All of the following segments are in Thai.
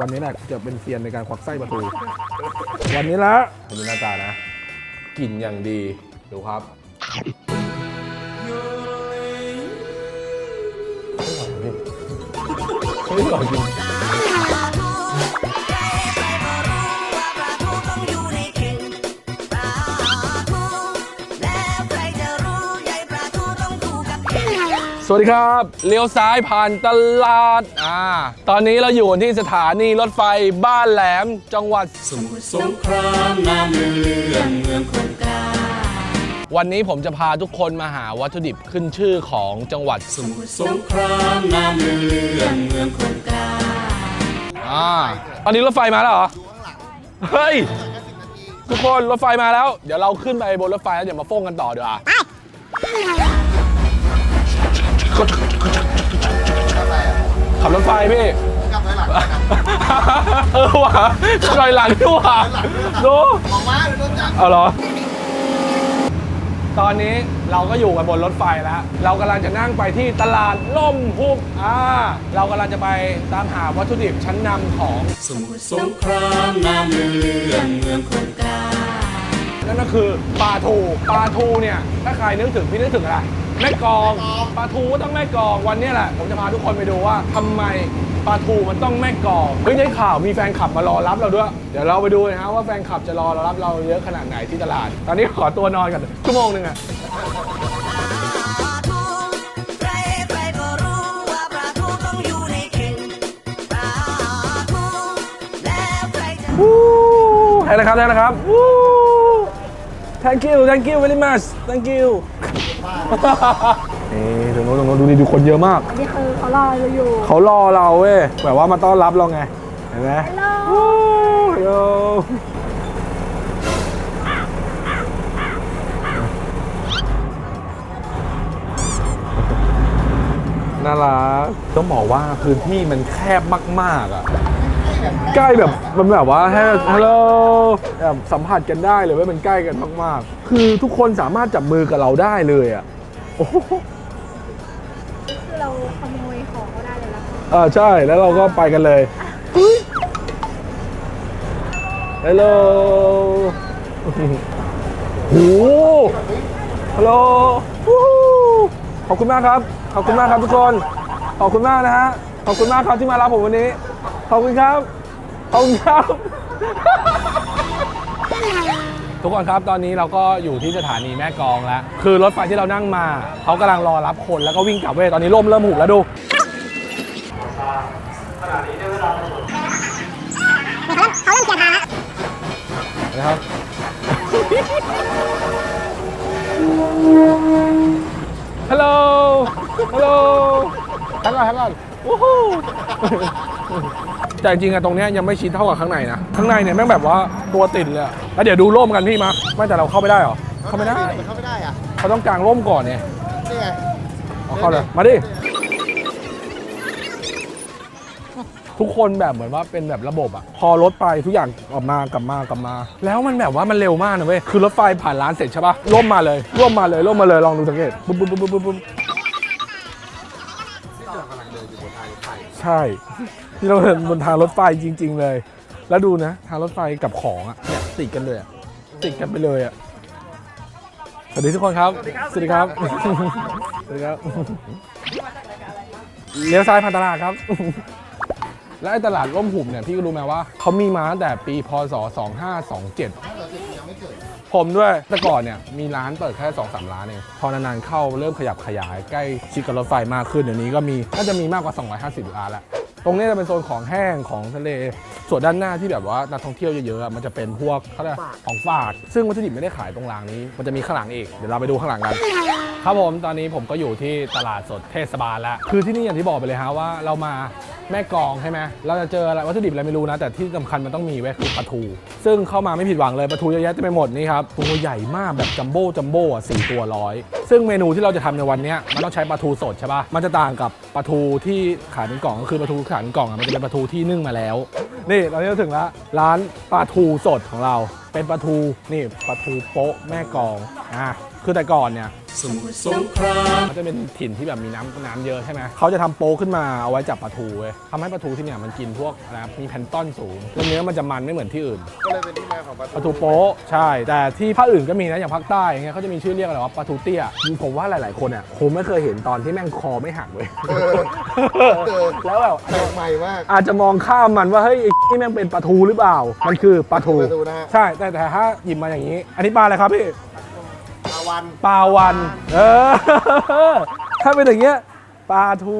วันนี้แหละจะเป็นเซียนในการควักไส้ปลาทูวันนี้ละวันนี้หน้าตานะกลิ่นอย่างดี ดูครับไม่หรอกจริง สวัสดีครับเลี้ยวซ้ายผ่านตลาดอ่าตอนนี้เราอยู่ที่สถานีรถไฟบ้านแหลมจังหวัดสมุทรสงครามน้ำเลื่อนเมืองคงกาวันนี้ผมจะพาทุกคนมาหาวัตถุดิบขึ้นชื่อของจังหวัดสมุทรสงครามน้ำเลื่อนเมืองคงกาอ่าตอนนี้รถไฟมาแล้วเหรอเฮ้ยทุกคนรถไฟมาแล้ว เดี๋ยวเราขึ้นไปบนรถไฟแล้วเดี๋ยวมาฟ้งกันต่อดี กว่ขับรถไฟพี่กลับไปหลังเออว่ะลอยหลังด้วยว่ะดูออกมาเดี๋ยวโดนจับเอาเหรอ ตอนนี้เราก็อยู่กันบนรถไฟแล้ว เรากำลังจะนั่งไปที่ตลาดล่มหุบอ่า เรากำลังจะไปตามหาวัตถุดิบชั้นนำของ สมุทรสงครามน้ำเลื่อนเมืองคงกานั่นก็คือปลาทู ปลาทูเนี่ย ถ้าใครนึกถึงพี่นึกถึงอะไร แม่กลองปลาทูก็ต้องแม่กลองวันนี้แหละ ผมจะพาทุกคนไปดูว่าทำไมปลาทูมันต้องแม่กลองเฮ้ยได้ข่าวมีแฟนคลับมารอรับเราด้วย เดี๋ยวเราไปดูนะฮะว่าแฟนคลับจะรอเรารับเราเยอะขนาดไหนที่ตลาด ตอนนี้ขอตัวนอนกันชั่วโมงหนึ่งอะใครใครก็รู้ว่าปลาทูต้องอยู่ในเข่งปลาทูแล้วใครจะ วู้ได้แล้วครับได้แล้วครับวู้ thank you thank you very much thank you นี่ตรงโน้นตรงโน้นดูดิดูคนเยอะมากนี่คือเขารอเราอยู่ เขารอเราเว้ยแบบว่ามาต้อนรับเราไง เห็นไหม Hello วู้ฮัลโหลน่ารักต้องบอกว่าพื้นที่มันแคบมาก ๆ อะ ใกล้แบบมันแบบว่าให้ฮัลโหลแบบสัมผัสกันได้เลยว่ามันใกล้กันมากๆ คือทุกคนสามารถจับมือกับเราได้เลยอะโอ้โหคือเราขโมยของเขาได้เลยแล้วอ่าใช่แล้วเราก็ไปกันเลยฮัลโหลโหฮัลโหลวู้ฮู้ขอบคุณมากครับ ขอบคุณมากครับทุกคน ขอบคุณมากนะฮะ ขอบคุณมากครับที่มารับผมวันนี้ ขอบคุณครับ ขอบคุณครับทุกคนครับตอนนี้เราก็อยู่ที่สถานีแม่กลองแล้ว คือรถไฟที่เรานั่งมาเขากำลังรอรับคนแล้วก็วิ่งกลับเว้ยตอนนี้ร่มเริ่มหุบแล้วดูนะครับฮัลโหล ฮัลโหลทักก่อนทักก่อนวู้ฮู้ แต่จริงๆอะตรงเนี้ยยังไม่ชิดเท่ากับข้างในนะข้างในเนี่ยแม่งแบบว่าตัวติดเลยอะแล้วเดี๋ยวดูร่มกันพี่มาไม่แต่เราเข้าไม่ได้เหรอเข้าไม่ได้เข้าไม่ได้อะเขาต้องกางร่มก่อนเนี่ยนี่ไงเอาเข้าเลยมาดิทุกคนแบบเหมือนว่าเป็นแบบระบบอะพอรถไปทุกอย่างออกมากลับมากลับมา แล้วมันแบบว่ามันเร็วมากนะเว้ยคือรถไฟผ่านร้านเสร็จใช่ปะร่มมาเลยร่มมาเลยร่มมาเลยลองดูสังเกตปุ๊บปุ๊บปุ๊บปุ๊บ ปุ๊บใช่ ที่เราเดินบนทางรถไฟจริง ๆ เลย แล้วดูนะ ทางรถไฟกับของอะเนี่ยติดกันเลยอะติดกันไปเลยอะสวัสดีทุกคนครับ สวัสดีครับ สวัสดีครับเลี้ยวซ้ายผ่านตลาดครับ และไอ้ตลาดร่มหุบเนี่ยพี่ก็รู้ไหมว่าเขามีมาตั้งแต่ปีพศ 2527 ผมด้วย แต่ก่อนเนี่ยมีร้านเปิดแค่2อสร้านเอง พอนานๆเข้าเริ่มขยับขยายใกล้ชิดกับรถไฟมากขึ้นเดี๋ยวนี้ก็มีน่าจะมีมากกว่า 250 ร้านแล้วตรงนี้จะเป็นโซนของแห้งของทะเล ส่วนด้านหน้าที่แบบว่านักท่องเที่ยวเยอะๆอะมันจะเป็นพวกเขาเรียกของฝากซึ่งวัตถุดิบไม่ได้ขายตรงรางนี้ มันจะมีข้างหลังอีก เดี๋ยวเราไปดูข้างหลังกัน ครับผม ตอนนี้ผมก็อยู่ที่ตลาดสดเทศบาลแล้ว คือที่นี่อย่างที่บอกไปเลยฮะว่าเรามา แม่กองใช่ไหมเราจะเจออะไรวัตถุดิบอะไรไม่รู้นะ แต่ที่สำคัญมันต้องมีไว้คือปลาทู ซึ่งเข้ามาไม่ผิดหวังเลยปลาทูเยอะแยะเต็มไปหมดนี่ครับตัวใหญ่มากแบบจัมโบ้จัมโบ้อะสี่ตัวร้อยซึ่งเมนูที่เราจะทำในวันเนี้ยมันต้องใช้ปลาทูสดใช่ปะมันจะต่างกับปลาทูที่ขายเป็นกล่องก็คือปลาทูขายเป็นกล่องอะมันจะเป็นปลาทูที่นึ่งมาแล้ว นี่ตอนนี้เราถึงล้วร้านปลาทูสดของเรา เป็นปลาทูนี่ปลาทูโป๊ะแม่กองอะ คือแต่ก่อนเนี่ยมันจะเป็นถิ่นที่แบบมีน้ำน้ำเยอะใช่ไหมเขาจะทำโป๊ขึ้นมาเอาไว้จับปลาทูเว้ยทำให้ปลาทูที่เนี่ยมันกินพวกอะไรนะมีแพลนต้อนสูงแล้วเนื้อมันจะมันไม่เหมือนที่อื่น ก็เลยเป็นที่มาของปลาปลาทูโป๊ะใช่ แต่ที่ภาคอื่นก็มีนะอย่างภาคใต้อย่างเงี้ยเขาจะมีชื่อเรียกอะไรว่าปลาทูเตี้ยผมว่าหลาย ๆ คนอะคงไม่เคยเห็นตอนที่แม่งคอไม่หักเลยแล้วแบบแปลกใหม่มาก อาจจะมองข้ามมันว่าเฮ้ยไอ้นี่แม่งเป็นปลาทูหรือเปล่า มันคือปลาทูปลาทูนะฮะ ใช่แต่แต่ถ้าหยิบมาอย่างนี้ อันนี้ปลาอะไรครับพี่อา วันปลาวัน เออ ถ้าเป็นอย่างเงี้ยปลาทู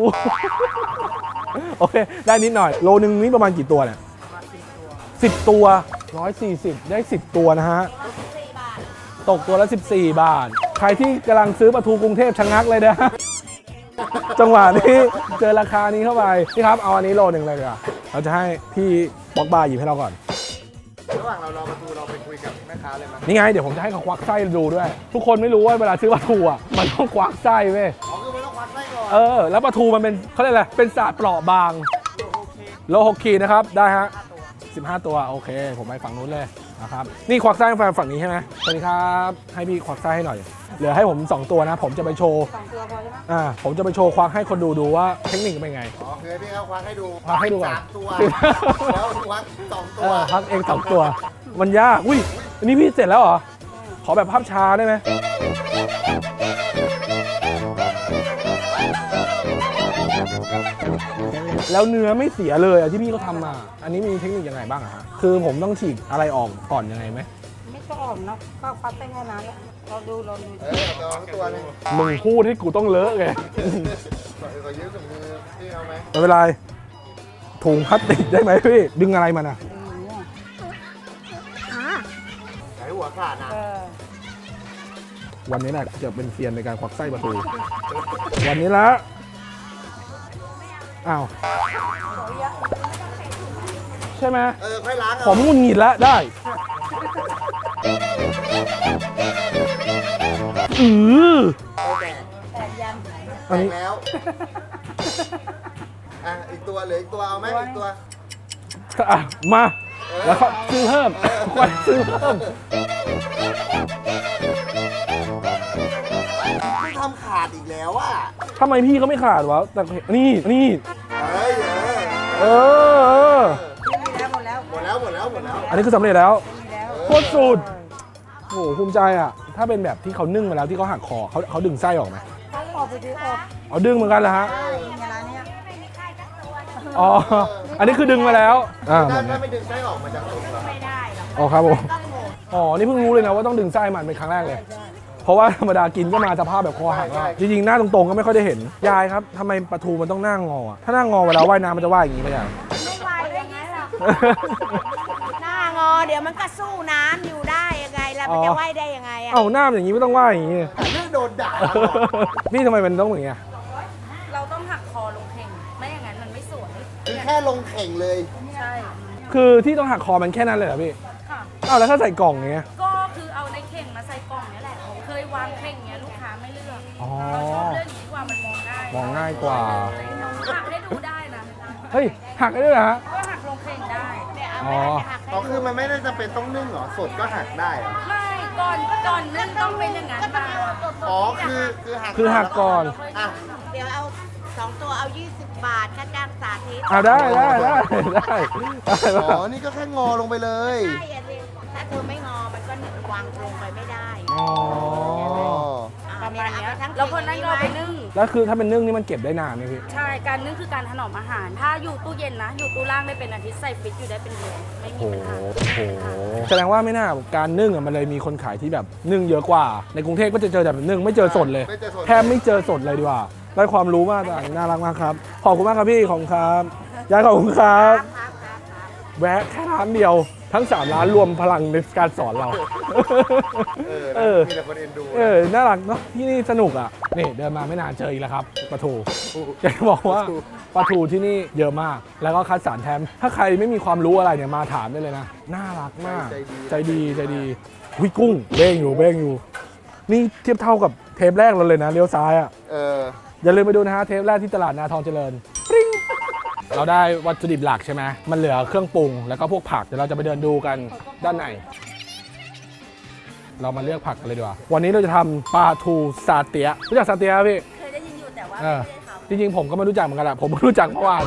โอเค ได้นิดหน่อย โลนึงนี่ประมาณกี่ตัวเนี่ยสิบตัวร้อยสี่สิบได้สิบตัวนะฮะ ตกตัวละ 14 บาท ใครที่กำลังซื้อปลาทูกรุงเทพชะงักเลยนะ จังหวะนี้เจอราคานี้เข้าไปพี่ครับเอาอันนี้โลหนึ่งเลยดีกว่าเราจะให้พี่บอกบาร์หยิบให้เราก่อน ระหว่างเรารอปลาทูเราไปคุยกับแม่ค้าเลยมั้ยนี่ไงเดี๋ยวผมจะให้เขาควักไส้ดูด้วย ทุกคนไม่รู้ว่าเวลาซื้อปลาทูอะมันต้องควักไส้เว้ยอ๋อคือไม่ต้องควักไส้ก่อนเออแล้วปลาทูมันเป็นเขาเรียกอะไรเป็นศาสตร์เปราะบางโลหกขีดนะครับได้ฮะ15 ตัวโอเค ผมไปฝั่งนู้นเลยนะครับนี่ควักไส้ให้แฟนฝั่งนี้ใช่ไหมสวัสดีครับให้พี่ควักไส้ให้หน่อยเหลือให้ผม 2 ตัวนะ ผมจะไปโชว์สองตัวพอใช่ไหมอ่าผมจะไปโชว์ควักให้คนดูดูว่าเทคนิคเป็นไงอ๋อคือให้พี่เขาควักให้ดูควักให้ดูก่อนสามตัวแล้วควักสองตัเอวอพักเองสองตัว มันยากอุ้ย อันนี้พี่เสร็จแล้วเหรอ ขอแบบภาพช้าได้ไหมแล้วเนื้อไม่เสียเลยอะที่พี่เขาทำมา อันนี้มีเทคนิคยังไงบ้างอะฮะคือผมต้องฉีกอะไรออกก่อนยังไงไหมไม่ต้องอ่อมเนาะก็ฟัดไปแค่นั้นแหละเราดูเราดูเออเอาตัวนึงมึงพูดให้กูต้องเลอะไง ขอขอยืมถุงมือพี่เอาไหมไม่เป็นไรถุงพลาสติกได้ไหมพี่ ดึงอะไรมันอะ ใช้หัวขาดนะเออวันนี้แหละจะเป็นเซียนในการควักไส้ประตู วันนี้ละอ้าวใช่ไหมเออค่อยล้างผเอามงุนงิดแล้วได้อือเอาแตกแตกยันอันนี้แตกแล้วอะอีกตัวเหลืออีกตัวเอาไหมอีกตัวอะมา แล้วก็ซื้อเพิ่มควรซื้อเพิ่มไม่ทำขาดอีกแล้วอะทำไมพี่เขาไม่ขาดวะแต่นี่นี่เฮ้ยเออเออเออมีแล้วหมดแล้วหมดแล้วหมดแล้วหมดแล้วอันนี้คือสำเร็จแล้วมีแล้วโคตรสุดโอ้โหภูมิใจอะ ถ้าเป็นแบบที่เขานึ่งมาแล้วที่เขาหักคอเขาเขาดึงไส้ออกไหมต้องออกไปดูออกเอาดึงเหมือนกันเหรอฮะ ใช่เวลาเนี้ย อ๋อ อันนี้คือดึงมาแล้ว อ่าแบถ้าบเนี้ถ้ายไม่ดึงไส้ออกมันจะสุกเหรออ๋อครับผมอ๋อ นี่เพิ่งรู้เลยนะว่าต้องดึงไส้มันเป็นครั้งแรกเลย เพราะว่าธรรมดากินก็มาสภาพแบบคอหักแล้วจริงๆ หน้าตรงๆ ก็ไม่ค่อยได้เห็น ยายครับทำไมปลาทูมันต้องหน้างออะถ้าหน้างอเวลาว่ายน้ำมันจะว่ายอย่างนี้ไหมยาย ไม่ไหวได้ไงล่ะหน้างอเดี๋ยวมันก็สู้น้ำอยู่ได้ยังไงล่ะมันอ๋จะอ ว่ายได้ยังไงอะเอ้าหน้ามันอย่างนี้ไม่ต้องว่ายอย่างนี้แต่เรื่องโดนด่าพี่ทำไมมันต้องอย่างเงี้ย แค่ลงเข่งเลย ใช่ คือที่ต้องหักคอมันแค่นั้นเลยเหรอพี่ค่ะเอ้าแล้วถ้าใส่กล่องอย่างเงี้ย ก็คือเอาในเข่งมาใส่กล่องเนี่ยแหละ เคยวางเข่งเนี้ยลูกค้าไม่เลือกอ๋อ เราชอบเรื่องนี้ดีกว่ามันมองง่ายมองง่ายกว่า หักให้ดูได้นะ เฮ้ย หักได้ด้วยเหรอฮะ ก็หักลงเข่งได้ อ๋อ อ๋อคือมันไม่ได้จะเป็นต้องนึ่งเหรอ สดก็หักได้เหรอไม่ก่อนก่อนนึ่งต้องเป็นอย่างนั้นมาอ๋อคือคือหักคือหักก่อน อะ เดี๋ยวเอาสองตัวเอา 20 บาทค่าจ้างสาธิตอ่าได้ได้ได้ได้ได้อ๋อนี่ก็แค่งอลงไปเลย ใช่อะสิถ้าเธอไม่งอมันก็วางลงไปไม่ได้อ๋ออ๋อประมาณนี้ทั้งแล้วคนนั้นก็เอาไปนึ่ง แล้วคือถ้าเป็นนึ่งนี่มันเก็บได้นานไหมพี่ ใช่ การนึ่งคือการถนอมอาหาร ถ้าอยู่ตู้เย็นนะ อยู่ตู้ล่างได้เป็นอาทิตย์ใส่ฟริตอยู่ได้เป็นเดือนไม่มีโอ้ปัญหา โห แสดงว่าไม่น่าการนึ่งอะมันเลยมีคนขายที่แบบนึ่งเยอะกว่า ในกรุงเทพก็จะเจอแต่แบบนึ่งไม่เจอสดเลย ไม่เจอสด แทบไม่เจอสดเลยดีกว่า ได้ความรู้มากอะน่ารักมากครับ ขอบคุณมากครับพี่ ขอบคุณครับยายขอบคุณครับครับครับครับแวะแค่ร้านเดียว ทั้ง3ร้านรวมพลังในการสอนเรา เออเอนะอมีแต่คนเอ็นดูเออ น่ารักเนาะ ที่นี่สนุกอะ นี่เดินมาไม่นานเจออีกแล้วครับปลาทูอยากจะบอกว่าปลาทูที่นี่เยอะมาก แล้วก็คัดสรรแถม ถ้าใครไม่มีความรู้อะไรเนี่ยมาถามได้เลยนะ น่ารักมาก ใจดีใจดีหุยกุ้งเบ้งอยู่เบ้งอยู่ นี่เทียบเท่ากับเทปแรกเราเลยนะเลี้ยวซ้ายอะ เออ อย่าลืมไปดูนะฮะเทปแรกที่ตลาดนาทองเจริญปริ้งเราได้วัตถุดิบหลักใช่ไหมมันเหลือเครื่องปรุงแล้วก็พวกผักเดี๋ยวเราจะไปเดินดูกันด้านในเรามาเลือกผักกันเลยดีกว่า วันนี้เราจะทำปลาทูซาเตียะรู้จักซาเตียะไหมพี่ เคยได้ยินอยู่แต่ว่าเออไม่ได้ทำจริงๆ ผมก็ไม่รู้จักเหมือนกันแหละผมเพิ่งรู้จักเมื่อวาน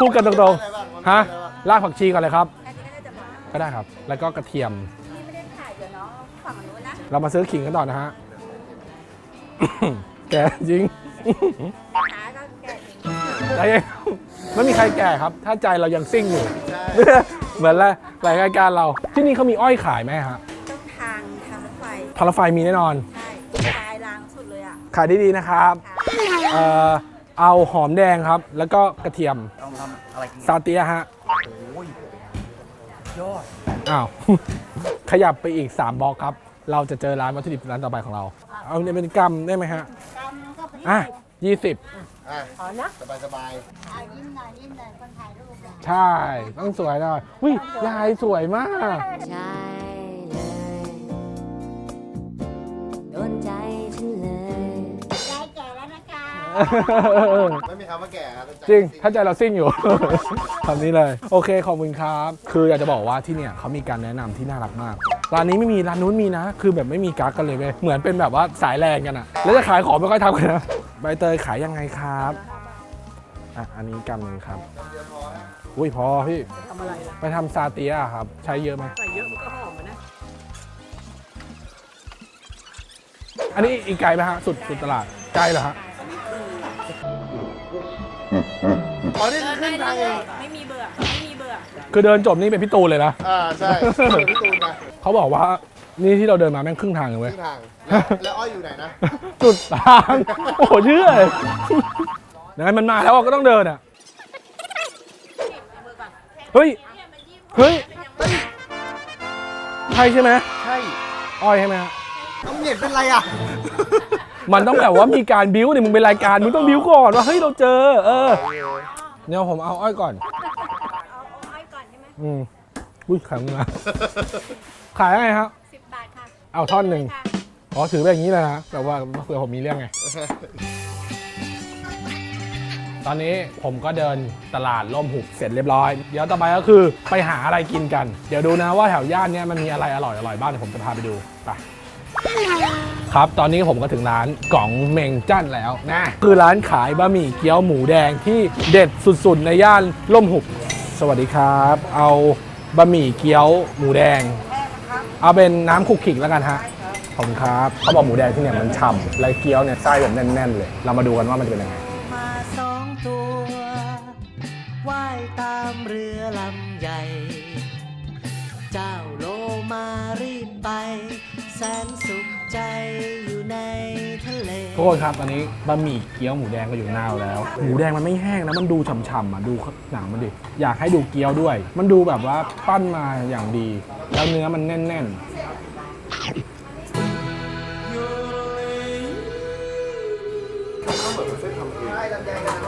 พูดกันตรงๆ ฮะ รากผักชีก่อนเลยครับ อันนี้ก็น่าจะมาก็ได้ครับ แล้วก็กระเทียม นี่ไม่ได้ถ่ายเดี๋ยวน้องฝั่งนู้นนะ เรามาซื้อขิงกันต่อนะฮะแก่จริงหาก็แกะอย่างนี้ใจเย็นไม่มีใครแก่ครับ ถ้าใจเรายังซิ่งอยู่ใช่เหมือนหลายรายการเรา ที่นี่เขามีอ้อยขายไหมฮะต้องทางทางรถไฟทางรถไฟมีแน่นอน ใช่ปลายรางสุดเลยอะขายดีๆนะครับเอ่อเอาหอมแดงครับ แล้วก็กระเทียมต้องทำอะไรกินซาเตียะฮะโอ้ยยอดอ้าวขยับไปอีก 3บล็อกครับ เราจะเจอร้านวัตถุดิบร้านต่อไปของเรา เอาเนี่ยเป็นกรัมได้ไหมฮะอะยี่สิบอะสบายสบายใช่ต้องสวยหน่อยวิลายสวยมากใช่เลยโดนใจฉันเลยไม่มีคำว่าแก่ครับจริงถ้าใจเราซิ่งอยู่คำนี้เลย โอเคขอบคุณครับ คืออยากจะบอกว่าที่เนี่ยเขามีการแนะนำที่น่ารักมาก ร้านนี้ไม่มีร้านนู้นมีนะ คือแบบไม่มีกักกันเลยเว้ยเหมือนเป็นแบบว่าสายแรงกันอะแล้วจะขายของไม่ค่อยทำกันนะใบเตยขายยังไงครับอะอันนี้กำหนึ่งครับอุ้ยพอพี่ไปทำซาเตียอะครับ ใช้เยอะไหมใส่เยอะมันก็หอมนะอันนี้อีกไกลไหมฮะสุดสุดตลาดไกลเหรอฮะอ๋อนี่คือขึ้นทางเองไม่มีเบื่อไม่มี เบื่อคือเดินจบนี่เป็นพี่ตูนเลยนะ อ่าใช่พี่ตูนนะเขาบอกว่านี่ที่เราเดินมาแม่งครึ่งทางเลยเว้ยขึ้นทางแล้วแล้วอ้อยอยู่ไหนนะ จุดทาง โอ้โหเชื่อยังไงมันมาแล้วก็ต้องเดินอะ เฮ้ย เฮ้ย ใช่ใช่ไหมใช่อ้อยใช่ไหมฮะน้องเหนียนเป็นไรอะ มันต้องแบบว่ามีการบิ้วเนี่ยมึงเป็นรายการมึงต้องบิ้วก่อนว่าเฮ้ยเราเจอ เออ เดี๋ยวผมเอาอ้อยก่อนเอา อ้อยก่อนใช่ไหมอืมอุ้ยขายมึงมาขายยังไงครับ สิบบาทค่ะเอาท่อนหนึ่ง ค่ะอ๋อถือแบบนี้เลยนะแต่ว่าเผื่อผมมีเรื่องไง ตอนนี้ผมก็เดินตลาดล่มหุบเสร็จเรียบร้อย เดี๋ยวต่อไปก็คือไปหาอะไรกินกัน เดี๋ยวดูนะว่าแถวย่านเนี้ยมันมีอะไรอร่อยอร่อยๆบ้างเดี๋ยวผมจะพาไปดูไปครับตอนนี้ผมก็ถึงร้านก๋องเมงจั่นแล้วนะคือร้านขายบะหมี่เกี๊ยวหมูแดงที่เด็ดสุดๆในย่านล่มหุบ สวัสดีครับ เอาบะหมี่เกี๊ยวหมูแดง เอาเป็นน้ำคุกขิกแล้วกันฮะขอบคุณครับเขาบอกหมูแดงที่เนี่ยมันฉ่ำและเกี๊ยวเนี่ยไส้แบบแน่นๆเลย เรามาดูกันว่ามันจะเป็นยังไงมาสองตัวว่ายตามเรือลำใหญ่ ทุกครับตอนนี้บะหมี่เกี๊ยวหมูแดงก็อยู่หน้าเราแล้ว หมูแดงมันไม่แห้งนะมันดูฉ่ำๆอะดูหนังมันดิอยากให้ดูเกี๊ยวด้วย มันดูแบบว่าปั้นมาอย่างดี แล้วเนื้อมันแน่นๆ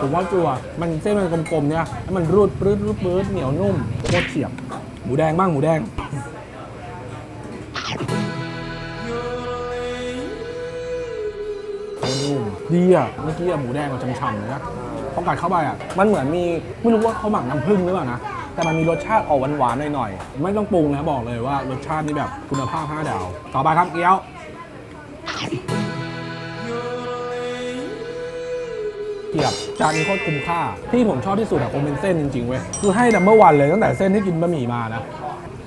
ผมว่าจัวมันเส้นมันกลมๆเนี่ยมันรูดปรื้ดรูดปรื้ดเหนียวนุ่มโคตรเฉียบหมูแดงบ้างหมูแดง ดีอะ เมื่อกี้อะหมูแดงมันฉ่ำๆเลยนะพอกัดเข้าไปอะ มันเหมือนมีไม่รู้ว่าเขาหมักน้ำผึ้งหรือเปล่านะ แต่มันมีรสชาติออกหวานๆหน่อยๆ ไม่ต้องปรุงนะบอกเลยว่ารสชาตินี่แบบคุณภาพ5ดาว ต่อไปครับเกี๊ยว เกียบจานนี้โคตรคุ้มค่า ที่ผมชอบที่สุดอะคงเป็นเส้นจริงๆเว้ย คือให้ดัมเบิลวันเลยตั้งแต่เส้นที่กินบะหมี่มานะ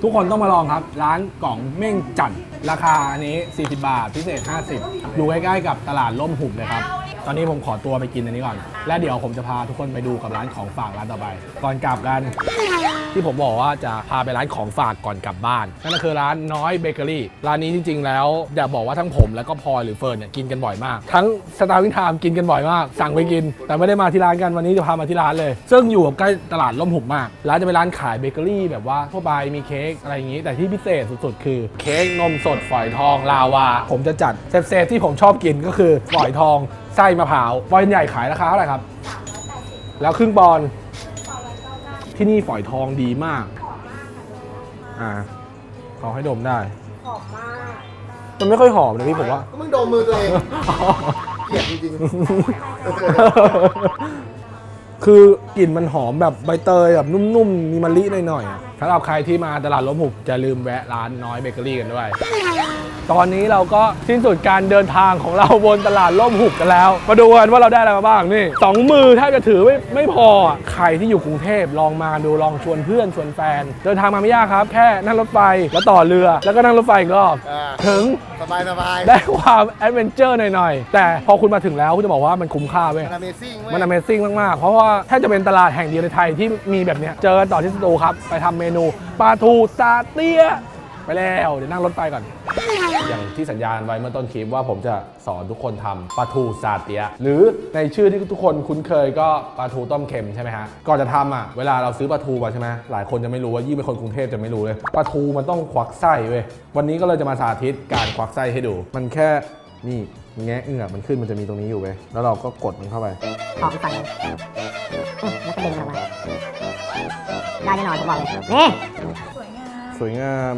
ทุกคนต้องมาลองครับ ร้านกล่องเม่งจันร ราคาอันนี้ 40 บาท พิเศษ 50อยู่ใกล้ๆกับตลาดล่มหุบเลยครับ ตอนนี้ผมขอตัวไปกินอันนี้ก่อน และเดี๋ยวผมจะพาทุกคนไปดูกับร้านของฝากร้านต่อไป ก่อนกลับกัน ที่ผมบอกว่าจะพาไปร้านของฝากก่อนกลับบ้าน นั่นก็คือร้านน้อยเบเกอรี่ร้านนี้จริง ๆ แล้วอยากบอกว่าทั้งผมแล้วก็พลอยหรือเฟิร์นเนี่ยกินกันบ่อยมาก ทั้งสตาร์วิงไทม์กินกันบ่อยมาก สั่งไปกิน แต่ไม่ได้มาที่ร้านกันวันนี้จะพามาที่ร้านเลย ซึ่งอยู่กับใกล้ตลาดล่มหุบมากร้านจะเป็นร้านขายเบเกอรี่แบบว่าทั่วไปมีเค้กอะไรอย่างนี้ แต่ที่พิเศษสุดๆ คือเค้กนมสดฝอยทองลาวา ผมจะจัดเซฟๆที่ผมชอบกินก็คือฝอยทองไส้มะพร้าวฝอยใหญ่ขายราคาเท่าไหร่ครับแล้วครึ่งปอนด์ ที่นี่ฝอยทองดีมาก อ่าเขาให้ดมได้ หอมมากมันไม่ค่อยหอมนะพี่ผมว่า ก็มึงโดนมือตัวเอง เกลียดจริงคือกลิ่นมันหอมแบบใบเตยแบบนุ่มๆ มีมะลิหน่อยๆอะ สำหรับใครที่มาตลาดล้มหุบจะลืมแวะร้านน้อยเบเกอรี่กันด้วย ตอนนี้เราก็สิ้นสุดการเดินทางของเราบนตลาดล่มหุบกันแล้ว มาดูกันว่าเราได้อะไรมาบ้างนี่สองมือถ้าจะถือไม่ไม่พออะใครที่อยู่กรุงเทพลองมาดูลองชวนเพื่อนชวนแฟน เดินทางมาไม่ยากครับ แค่นั่งรถไฟแล้วต่อเรือ แล้วก็นั่งรถไฟอีกรอบอ่า ถึงสบายสบายได้ความแอดเวนเจอร์หน่อยๆแต่พอคุณมาถึงแล้วคุณจะบอกว่ามันคุ้มค่าเว้ย มัน Amazing เว้ยมัน Amazing มาก ๆ เพราะว่าแทบจะเป็นตลาดแห่งเดียวในไทยที่มีแบบเนี้ยเจอกันต่อที่สตูครับ ไปทำเมนูปลาทูซาเตียไปแล้ว เดี๋ยวนั่งรถไฟก่อน อย่างที่สัญญาณไว้เมื่อต้นคลิปว่าผมจะสอนทุกคนทำปลาทูซาเตีย หรือในชื่อที่ทุกคนคุ้นเคยก็ปลาทูต้มเค็มใช่ไหมฮะ ก่อนจะทำอะเวลาเราซื้อปลาทูมาใช่ไหมหลายคนจะไม่รู้ว่ายิ่งเป็นคนกรุงเทพจะไม่รู้เลยปลาทูมันต้องควักไส้เว้ยวันนี้ก็เลยจะมาสาธิตการควักไส้ให้ดู มันแค่นี่แงะเหงือกมันขึ้นมันจะมีตรงนี้อยู่เว้ยแล้วเราก็กดมันเข้าไปออกอีกฝั่งหนึ่งอืมแล้วก็ดึงออกมา ได้แน่นอนผมบอกเลยนี่สวยงาม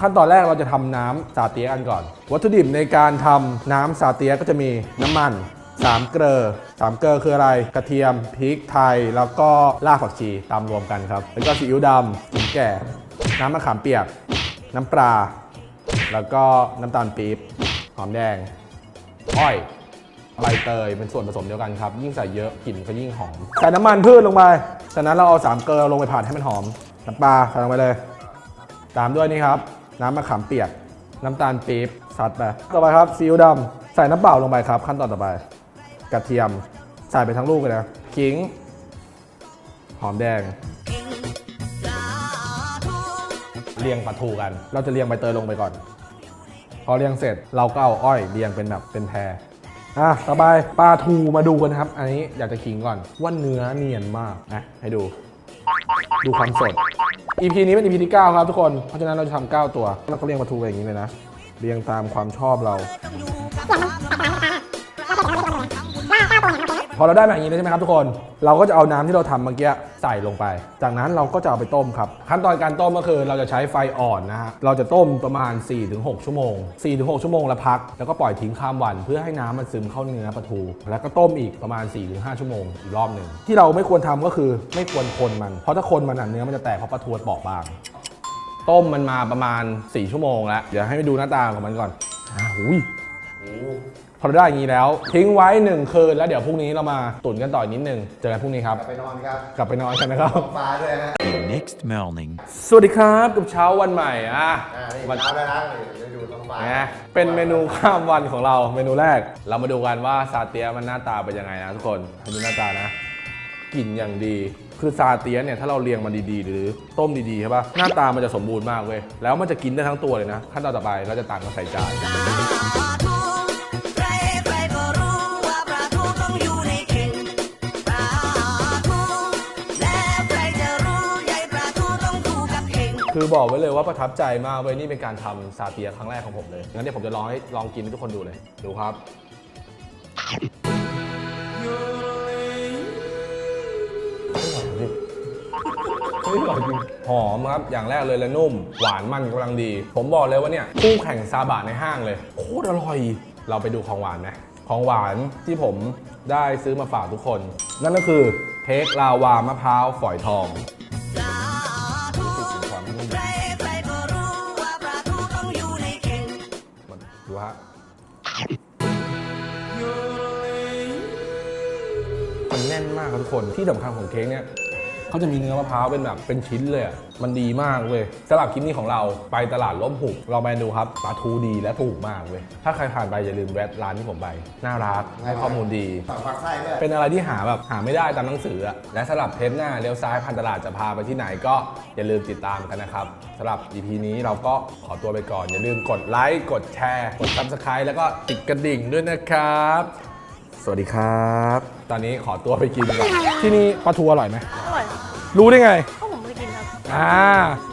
ขั้นตอนแรกเราจะทำน้ำซาเตียกันก่อน วัตถุดิบในการทำน้ำซาเตียก็จะมีน้ำมันสามเกลอสามเกลอคืออะไร กระเทียมพริกไทย แล้วก็รากผักชีตามรวมกันครับ แล้วก็ซีอิ๊วดำขิงแก่ น้ำมะขามเปียก น้ำปลา แล้วก็น้ำตาลปี๊บ หอมแดง อ้อย ใบเตยเป็นส่วนผสมเดียวกันครับ ยิ่งใส่เยอะกลิ่นก็ยิ่งหอม ใส่น้ำมันพืชลงไป จากนั้นเราเอาสามเกลือลงไปผัดให้มันหอม น้ำปลาใส่ลงไปเลย ตามด้วยนี่ครับ น้ำมะขามเปียก น้ำตาลปี๊บซัดไป ต่อไปครับซีอิ๊วดำใส่น้ำเปล่าลงไปครับ ขั้นตอนต่อไป กระเทียม ใส่ไปทั้งลูกเลยนะ ขิง หอมแดง เรียงปลาทูกัน เราจะเรียงใบเตยลงไปก่อน พอเรียงเสร็จเราก็เอาอ้อยเรียงเป็นแบบเป็นแพร อะต่อไปปลาทูมาดูกันครับ อันนี้อยากจะขิงก่อนว่าเนื้อเนียนมากนะให้ดู ดูความสด EP นี้เป็น EP ที่ 9 ครับทุกคน เพราะฉะนั้นเราจะทำ9ตัวเราก็เรียงปลาทูไปอย่างนี้เลยนะ เรียงตามความชอบเรา พอเราได้แบบนี้แล้วใช่ไหมครับทุกคน เราก็จะเอาน้ำที่เราทำเมื่อกี้ ใส่ลงไป จากนั้นเราก็จะเอาไปต้มครับ ขั้นตอนการต้มก็คือเราจะใช้ไฟอ่อนนะฮะเราจะต้มประมาณ 4-6 ชั่วโมง 4-6 ชั่วโมงแล้วพัก แล้วก็ปล่อยทิ้งข้ามวันเพื่อให้น้ำมันซึมเข้าเนื้อปลาทู แล้วก็ต้มอีกประมาณ 4-5 ชั่วโมงอีกรอบหนึ่งที่เราไม่ควรทำก็คือไม่ควรคนมัน เพราะถ้าคนมันเนื้อมันจะแตกเพราะปลาทูเปราะบาง ต้มมันมาประมาณ 4 ชั่วโมงแล้วเดี๋ยวให้ไปดูหน้าตาของมันก่อนอ่าวหุย พอเราได้อย่างนี้แล้ว ทิ้งไว้ 1 คืนแล้วเดี๋ยวพรุ่งนี้เรามาตุ๋นกันต่ออีกนิดนึงเจอกันพรุ่งนี้ครับไปนอนครับกลับไปนอนกันนะครับ ฟ้าด้วยฮะ next morning. สวัสดีครับกับเช้าวันใหม่อะอ่านี่วัน เช้าแล้วนะเดี๋ยวดูท้องฟ้านะเป็นเมนูข้ามวันของเราเมนูแรก เรามาดูกันว่าซาเตียะมันหน้าตาเป็นยังไงนะทุกคนให้ดูหน้าตานะกลิ่นอย่างดี คือซาเตียะเนี่ยถ้าเราเรียงมันดีๆ หรือต้มดีๆใช่ปะหน้าตามันจะสมบูรณ์มากเว้ยแล้วมันจะกินได้ทั้งตัวเลยนะ ขั้นตอนต่อไปเราจะตักมาใส่จาน คือบอกไว้เลยว่าประทับใจมากเว้ยนี่เป็นการทำซาเตียครั้งแรกของผมเลย งั้นเดี๋ยวผมจะลองให้ลองกินให้ทุกคนดูเลย ดูครับ เฮ้ยอร่อยจริงหอมครับ อย่างแรกเลยและนุ่ม หวานมันกำลังดี ผมบอกเลยว่าเนี่ยคู่แข่งซาบะในห้างเลย โคตรอร่อย เราไปดูของหวานไหมของหวานที่ผมได้ซื้อมาฝากทุกคน นั่นก็คือเค้กลาวามะพร้าวฝอยทอง นแน่นมากครับทุกคนที่สำคัญของเค้กเนี่ยเขาจะมีเนื้อมะพร้าวเป็นแบบเป็นชิ้นเลยอะมันดีมากเว้ยสำหรับคลิปนี้ของเราไปตลาดล้มหุบลองไปดูครับปลาทูดีและถูกมากเว้ยถ้าใครผ่านไปอย่าลืมแวะร้านที่ผมไปน่ารักให้ข้อมูลดีฝั่งฝักไส้ด้วย เป็นอะไรที่หาแบบหาไม่ได้ตามหนังสืออะและสำหรับเทปหน้าเลี้ยวซ้ายพันตลาดจะพาไปที่ไหนก็อย่าลืมติดตามกันนะครับสำหรับ EP นี้เราก็ขอตัวไปก่อน อย่าลืมกดไลค์กดแชร์ กด Subscribe แล้วก็ติดกระดิ่งด้วยนะครับ สวัสดีครับ ตอนนี้ขอตัวไปกินก่อนที่นี่ปลาทูอร่อยไหมอร่อยครับรู้ได้ไงก็ผมไม่ได้กินครับอ่า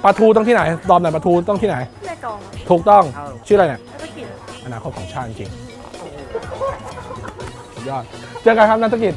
ปลาทูต้องที่ไหนตอมไหนปลาทูต้องที่ไหน แม่กองครับถูกต้องชื่ออะไรเนี่ยไม่ได้กิน อนาคตของชาติจริงสุดยอด เจอกันครับนักธุรกิจ